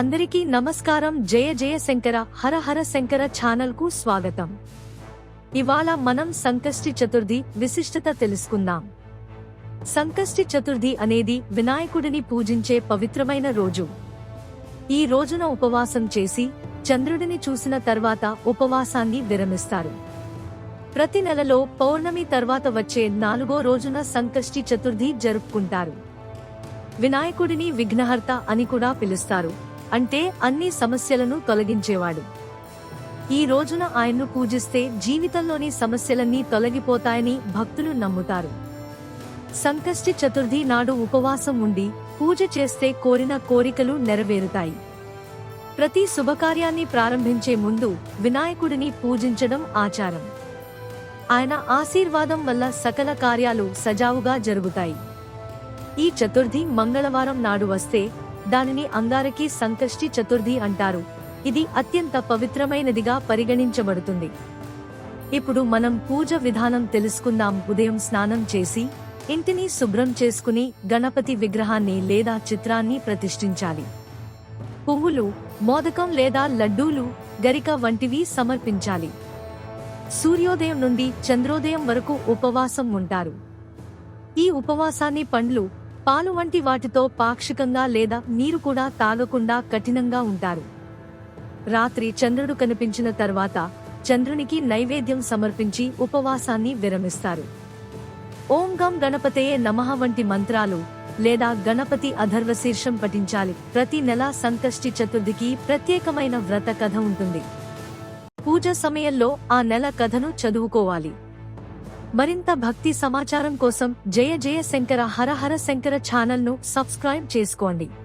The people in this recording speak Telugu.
అందరికీ నమస్కారం. జయ జయ శంకర హర హర శంకర ఛానల్కు స్వాగతం. ఇవాళ మనం సంకష్టి చతుర్థి విశిష్టత తెలుసుకుందాం. సంకష్టి చతుర్థి అనేది వినాయకుడిని పూజించే పవిత్రమైన రోజు. ఈ రోజున ఉపవాసం చేసి చంద్రుడిని చూసిన తర్వాత ఉపవాసాన్ని విరమిస్తారు. ప్రతి నెలలో పౌర్ణమి తర్వాత వచ్చే నాలుగో రోజున సంకష్టి చతుర్థి జరుపుకుంటారు. వినాయకుడిని విఘ్నహర్త అని కూడా పిలుస్తారు. అంటే అన్ని సమస్యలను తొలగించేవాడు. ఈ రోజున ఆయన్ను పూజిస్తే జీవితంలోని సమస్యలన్నీ తొలగిపోతాయని భక్తులు నమ్ముతారు. సంకష్టి చతుర్థి నాడు ఉపవాసం ఉండి పూజ చేస్తే కోరిన కోరికలు నెరవేరుతాయి. ప్రతి శుభకార్యాన్ని ప్రారంభించే ముందు వినాయకుడిని పూజించడం ఆచారం. ఆయన ఆశీర్వాదం వల్ల సకల కార్యాలు సజావుగా జరుగుతాయి. ఈ చతుర్థి మంగళవారం నాడు వస్తే దానిని అంగారకి సంకష్టి చతుర్థి అంటారు. ఇది అత్యంత పవిత్రమైనదిగా పరిగణించబడుతుంది. ఇప్పుడు మనం పూజ విధానం తెలుసుకుందాం. ఉదయం స్నానం చేసి ఇంటిని శుభ్రం చేసుకుని గణపతి విగ్రహాన్ని లేదా చిత్రాన్ని ప్రతిష్ఠించాలి. పువ్వులు మోదకం లేదా లడ్డూలు గరిక వంటివి సమర్పించాలి. సూర్యోదయం నుండి చంద్రోదయం వరకు ఉపవాసం ఉంటారు. ఈ ఉపవాసాన్ని పండ్లు పాలు వంటి వాటితో పాక్షికంగా లేదా నీరు కూడా తాగకుండా కఠినంగా ఉంటారు. రాత్రి చంద్రుడు కనిపించిన తర్వాత చంద్రునికి నైవేద్యం సమర్పించి ఉపవాసాన్ని విరమిస్తారు. ఓం గం గణపతయే నమః వంటి మంత్రాలు లేదా గణపతి అధర్వశీర్షం పఠించాలి. ప్రతి నెల సంకష్టి చతుర్థికి ప్రత్యేకమైన వ్రత కథ ఉంటుంది. పూజ సమయంలో ఆ నెల కథను చదువుకోవాలి. మరింత భక్తి సమాచారం కోసం జయ జయ శంకర హర హర శంకర ఛానల్ను సబ్స్క్రైబ్ చేసుకోండి.